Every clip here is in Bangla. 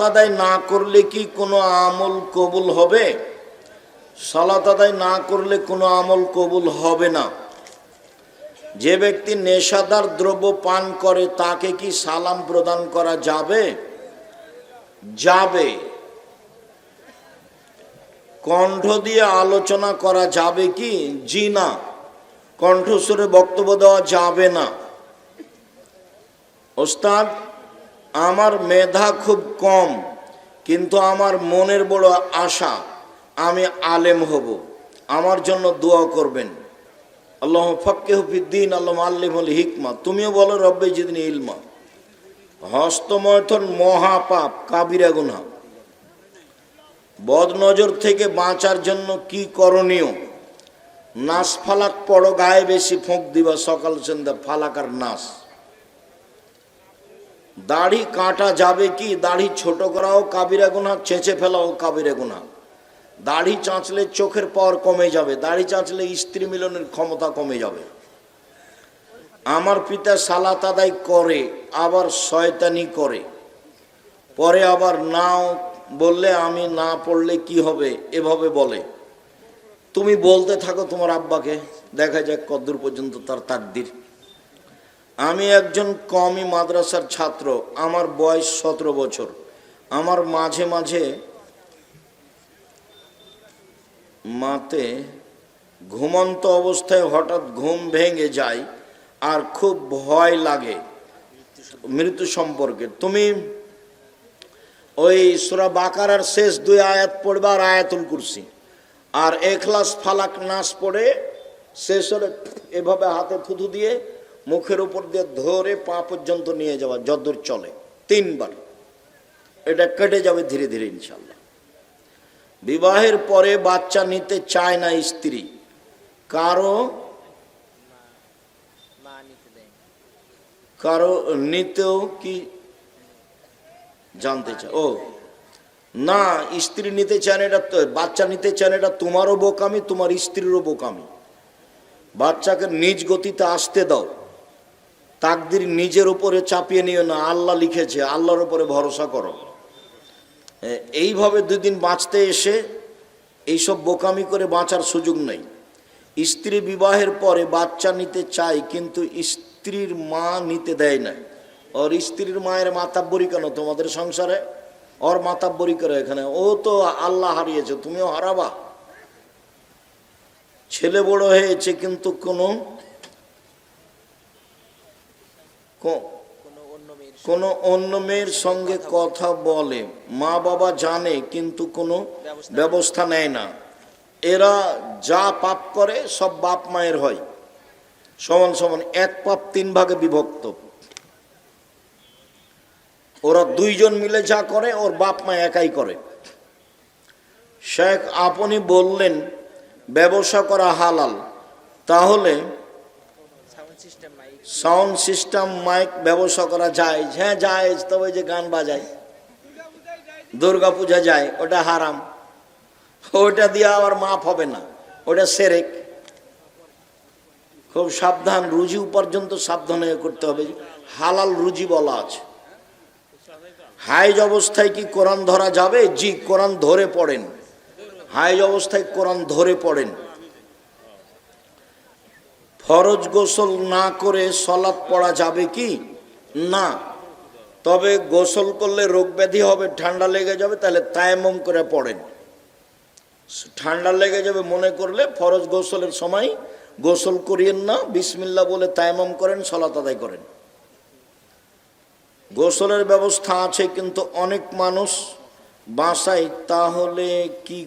আদায় না করলে কি কোনো আমল কবুল হবে? সালাত আদায় না করলে কোনো আমল কবুল হবে না। যে ব্যক্তি নেশাদার দ্রব্য পান করে, তাকে কি সালাম প্রদান করা যাবে? যাবে। কণ্ঠ দিয়ে আলোচনা করা যাবে কি? জি না। কণ্ঠস্বরে বক্তব্য দেওয়া যাবে না। ওস্তাদ আমার মেধা খুব কম, কিন্তু আমার মনের বড় আশা, আমি আলেম হব। আমার জন্য দোয়া করবেন। আল্লাহ ফক্কে হফিদ্দিন আল্লাহ আল্লিমুল হিকমা। তুমিও বলো, রব্বে জিদিন ইলমা। হস্তমৈথন মহাপাপ, কাবিরা গুনা বদ নজর থেকে বাঁচার জন্য কি করণীয়? নাস ফালাক পড়ো, গায়ে বেশি ফোঁক দিবা, সকাল সন্ধ্যা ফালাক আর নাস। দাড়ি কাটা যাবে কি? দাড়ি ছোট করাও কাবিরা গুনা চেঁচে ফেলাও কাবিরা গুনা দাড়ি চাঁচলে চোখের পাওয়ার কমে যাবে, দাড়ি চাঁচলে স্ত্রী মিলনের ক্ষমতা কমে যাবে। আমার পিতা সালাত আদায় করে, আবার শয়তানি করে। পরে আবার নাও বললে আমি না পড়লে কি হবে? এভাবে বলে। তুমি বলতে থাকো তোমার আব্বাকে, দেখা যাক কদ্দূর পর্যন্ত তার তাকদির। আমি একজন কমি মাদ্রাসার ছাত্র, আমার বয়স সতেরো বছর। আমার মাঝে মাঝে মাতে ঘুমন্ত অবস্থায় হঠাৎ ঘুম ভেঙে যায় আর খুব ভয় লাগে মৃত্যু সম্পর্কে। তুমি ওই সুরা বাকারার শেষ দুই আয়াত পড়বে আর আয়াতুল কুরসি। আর এখলাস ফালাক নাচ পড়ে শেষ এভাবে হাতে থুথু দিয়ে মুখের উপর দিয়ে ধরে পা পর্যন্ত নিয়ে যাওয়া যদ্দূর চলে। তিনবার। এটা কেটে যাবে ধীরে ধীরে ইনশাল্লাহ বিবাহের পরে বাচ্চা নিতে চায় না স্ত্রী, কারও। কারও নিতেও কি জানতে চায়? ও, না, স্ত্রী নিতে চান এটা বাচ্চা নিতে চান এটা তোমারও বোকামি, তোমার স্ত্রীরও বোকামি। বাচ্চাকে নিজ গতিতে আসতে দাও। তাকদির নিজের উপরে চাপিয়ে নিও না, আল্লাহ লিখেছে, আল্লাহর উপরে ভরসা করো। এইভাবে দুই দিন বাঁচতে এসে এইসব বোকামি করে বাঁচার সুযোগ নেই। স্ত্রী বিবাহের পরে বাচ্চা নিতে চায়, কিন্তু স্ত্রীর মা নিতে দেয় না। ওর স্ত্রীর মায়ের মাতাব্বরি কেন তোমাদের সংসারে? ওর মাতাব্বরি করে এখানে? ও তো আল্লাহ হারিয়েছে, তুমিও হারাবা। ছেলে বড় হয়েছে, কিন্তু কোনো কোনো? অন্য মেয়ের সঙ্গে কথা বলে। মা বাবা জানে কিন্তু কোনো ব্যবস্থা নেয় না। এরা যা পাপ করে সব বাপ মায়ের হয়। সমান সমান এক পাপ তিন ভাগে বিভক্ত। ওরা দুইজন মিলে যা করে ওর বাপ মা একাই করে। শেখ আপনি বললেন ব্যবসা করা হালাল। তাহলে সাউন্ড সিস্টেম, মাইক ব্যবসা করা যায়। হ্যাঁ যায়, তবে যে গান বাজায়। দুর্গা পূজা যায়, ওটা হারাম। ওটা দিয়ে আবার মাফ হবে না, ওটা সেরেক। খুব সাবধান, রুজি উপার্জন তো সাবধান করতে হবে। হালাল রুজি বলা আছে। হাইজ অবস্থায় কি কোরআন ধরা যাবে? জি, কোরআন ধরে পড়েন। হাইজ অবস্থায় কোরআন ধরে পড়েন। ফরজ গোসল না করে সলাৎ পড়া যাবে কি? না। তবে গোসল করলে রোগ ব্যাধি হবে, ঠান্ডা লেগে যাবে, তাহলে তায়াম্মম করে পড়েন। ঠান্ডা লেগে যাবে মনে করলে ফরজ গোসলের সময় গোসল করিয়েন না বিসমিল্লা বলে তায়াম্মম করেন সলাত আদায় করেন। গোসলের ব্যবস্থা আছে, কিন্তু অনেক মানুষ বাসায়, তাহলে কি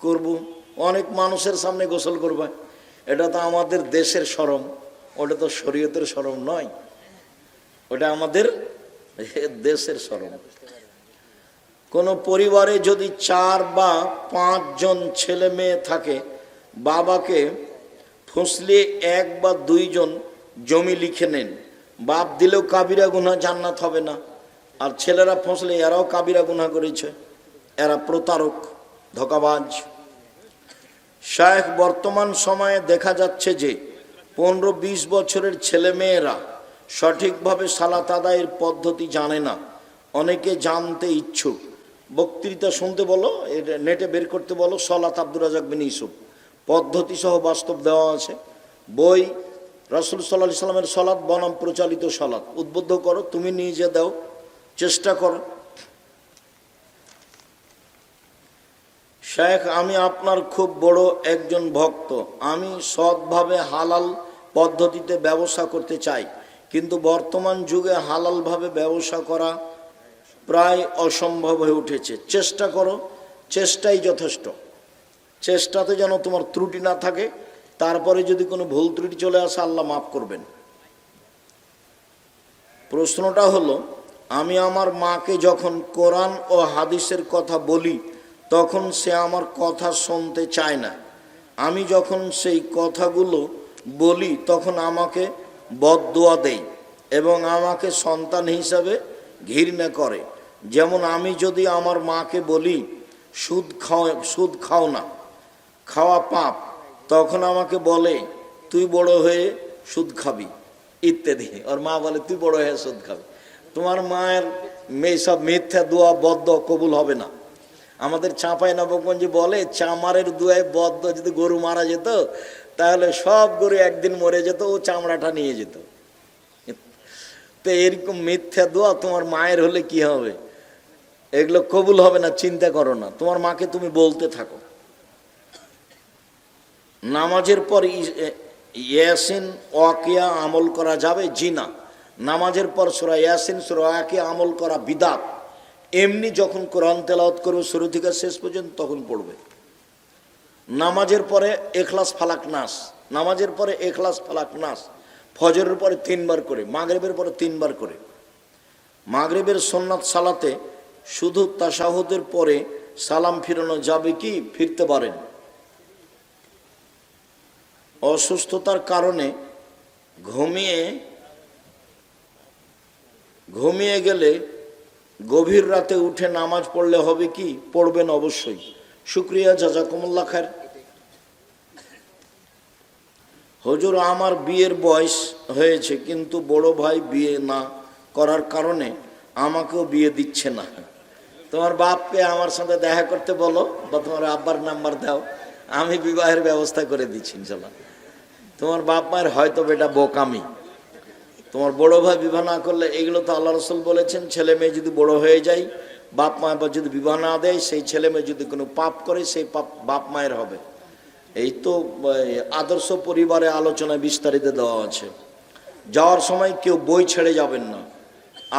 করব? অনেক মানুষের সামনে গোসল করবে। এটা তো আমাদের দেশের সরম, ওটা তো শরীয়তের সরম নয়। ওটা আমাদের দেশের সরম। কোনো পরিবারে যদি চার বা পাঁচজন ছেলে মেয়ে থাকে, বাবাকে ফুসলিয়ে এক বা দুইজন জমি লিখে নেন। বাপ দিলেও কাবিরা গুনা জান্নাত হবে না। আর ছেলেরা ফসলে এরাও কাবিরা গুনা করেছে। এরা প্রতারক, ধোকাবাজ। শায়েখ বর্তমান সময়ে দেখা যাচ্ছে যে পনেরো বিশ বছরের ছেলে মেয়েরা সঠিকভাবে সালাত আদায়ের পদ্ধতি জানে না। অনেকে জানতে ইচ্ছুক। বক্তৃতা শুনতে বলো এটা নেটে বের করতে বলো, সলাত আব্দুর রাজাক বিন ইসুফ পদ্ধতি সহ বাস্তব দেওয়া আছে। বই, রসুল সাল্লাহ সাল্লামের সলাৎ বনাম প্রচালিত সলাৎ। উদ্বুদ্ধ করো, তুমি নিজে দাও, চেষ্টা করো। শেখ, আমি আপনার খুব বড় একজন ভক্ত। আমি সৎভাবে হালাল পদ্ধতিতে ব্যবসা করতে চাই, কিন্তু বর্তমান যুগে হালালভাবে ব্যবসা করা প্রায় অসম্ভব হয়ে উঠেছে। চেষ্টা করো, চেষ্টাই যথেষ্ট। চেষ্টাতে যেন তোমার ত্রুটি না থাকে, তারপরে যদি কোনো ভুল ত্রুটি চলে আসে, আল্লাহ মাফ করবেন। প্রশ্নটা হলো, আমি আমার মাকে যখন কোরআন ও হাদিসের কথা বলি তখন সে আমার কথা শুনতে চায় না। আমি যখন সেই কথাগুলো বলি, তখন আমাকে বদদোয়া দেয় এবং আমাকে সন্তান হিসাবে ঘৃণা করে। যেমন আমি যদি আমার মাকে বলি, সুদ খাও সুদ খাও না, খাওয়া পাপ। তখন আমাকে বলে, তুই বড় হয়ে সুদ খাবি। ইত্যাদি। ওর মা বলে, তুই বড় হয়ে সুদ খাবি। তোমার মায়ের মেয়ে সব মিথ্যা দোয়া বদ্ধ কবুল হবে না। আমাদের চাঁপাই নবগঞ্জে বলে, চামারের দুয়ায় বদ্ধ যদি গরু মারা যেত, তাহলে সব গরু একদিন মরে যেত, ও চামড়াটা নিয়ে যেত। তো এরকম মিথ্যা দোয়া তোমার মায়ের হলে কি হবে? এগুলো কবুল হবে না, চিন্তা করো না। তোমার মাকে তুমি বলতে থাকো। নামাজের পর ইয়াসিন ওয়াকিয়া আমল করা যাবে, জিনা। নামাজের পর সুরা ইয়াসিন, সুরা ওয়াকিয়া আমল করা বিদাত। এমনি যখন কোরআন তেলাওয়াত করবে, শুরু থেকে শেষ পর্যন্ত তখন পড়বে। নামাজের পরে এখলাস ফালাক নাস, নামাজের পরে এখলাস ফালাক নাস, ফজরের পরে তিনবার করে, মাগরেবের পরে তিনবার করে। মাগরেবের সোননাথ সালাতে শুধু তাসাহুদের পরে সালাম ফিরানো যাবে কি? ফিরতে পারেন। অসুস্থতার কারণে ঘুমিয়ে ঘুমিয়ে গেলে গভীর রাতে উঠে নামাজ পড়লে হবে কি? পড়বেন অবশ্যই। শুক্রিয়া জাজাকুমুল্লা খার হজুর, আমার বিয়ের বয়স হয়েছে, কিন্তু বড় ভাই বিয়ে না করার কারণে আমাকেও বিয়ে দিচ্ছে না। তোমার বাপকে আমার সঙ্গে দেখা করতে বলো বা তোমার আব্বার নাম্বার দাও, আমি বিবাহের ব্যবস্থা করে দিচ্ছি, ইনশাল্লাহ। তোমার বাপ মায়ের হয়তো বেটা বোকামি। তোমার বড় ভাই বিবাহ না করলে এগুলো তো আল্লাহ রসুল বলেছেন, ছেলে মেয়ে যদি বড় হয়ে যায়, বাপ মা যদি বিবাহ না দেয়, সেই ছেলে মেয়ে যদি কোনো পাপ করে, সেই পাপ বাপ মায়ের হবে। এই তো আদর্শ পরিবারে আলোচনায় বিস্তারিত দেওয়া আছে। যাওয়ার সময় কেউ বই ছেড়ে যাবেন না।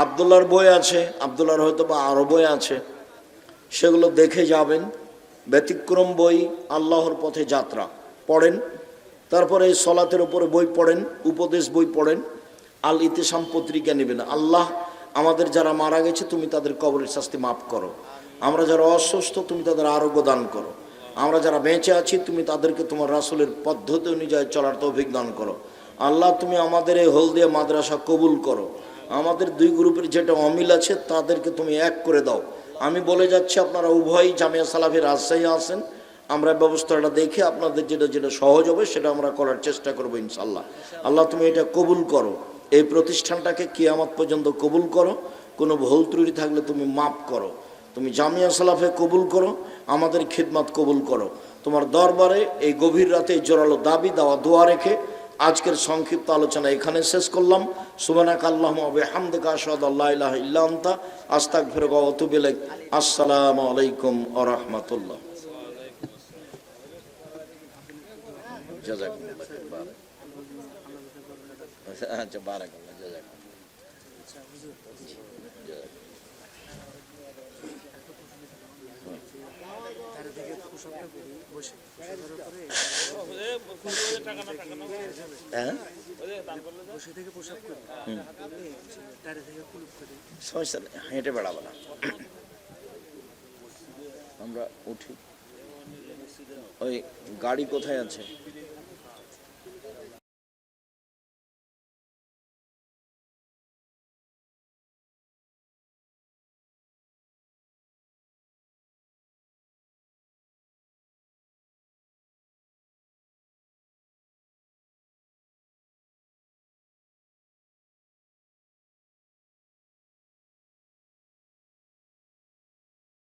আবদুল্লার বই আছে আবদুল্লার হয়তো বা আরও বই আছে। সেগুলো দেখে যাবেন। ব্যতিক্রম বই, আল্লাহর পথে যাত্রা। পড়েন, তারপরে সলাতের উপরে বই পড়েন, উপদেশ বই পড়েন। আল ইতিসাম পত্রিকা নেবেন। আল্লাহ আমাদের যারা মারা গেছে, তুমি তাদের কবরের শাস্তি মাফ করো। আমরা যারা অসুস্থ, তুমি তাদের আরোগ্য দান করো। আমরা যারা বেঁচে আছি, তুমি তাদেরকে তোমার রাসুলের পদ্ধতি অনুযায়ী চলার তৌফিক দান করো। আল্লাহ, তুমি আমাদের এই হলদিয়া মাদ্রাসা কবুল করো। আমাদের দুই গ্রুপের যেটা অমিল আছে, তাদেরকে তুমি এক করে দাও। আমি বলে যাচ্ছি, আপনারা উভয়ই জামিয়া সালাফি রাজশাহী আসেন। আমরা ব্যবস্থাটা দেখে আপনাদের যেটা যেটা সহজ হবে, সেটা আমরা করার চেষ্টা করব ইনশাল্লাহ আল্লাহ, তুমি এটা কবুল করো। এই প্রতিষ্ঠানটাকে কিয়ামত পর্যন্ত কবুল করো। কোনো ভুল ত্রুটি থাকলে তুমি মাফ করো। তুমি জামিয়া সালাফে কবুল করো আমাদের খিদমাত কবুল করো। তোমার দরবারে এই গভীর রাতে জোরালো দাবি দেওয়া দোয়া রেখে আজকের সংক্ষিপ্ত আলোচনা এখানে শেষ করলাম। সুবানাক আল্লাহ হামদকা আসাদ আল্লাহ আস্তাক ফিরগা অতুবিলেক আসসালামু আলাইকুম আ রহমতুল্লাহ। আচ্ছা হ্যাঁ? হেঁটে বেড়াবো না। আমরা উঠি। ওই গাড়ি কোথায় আছে?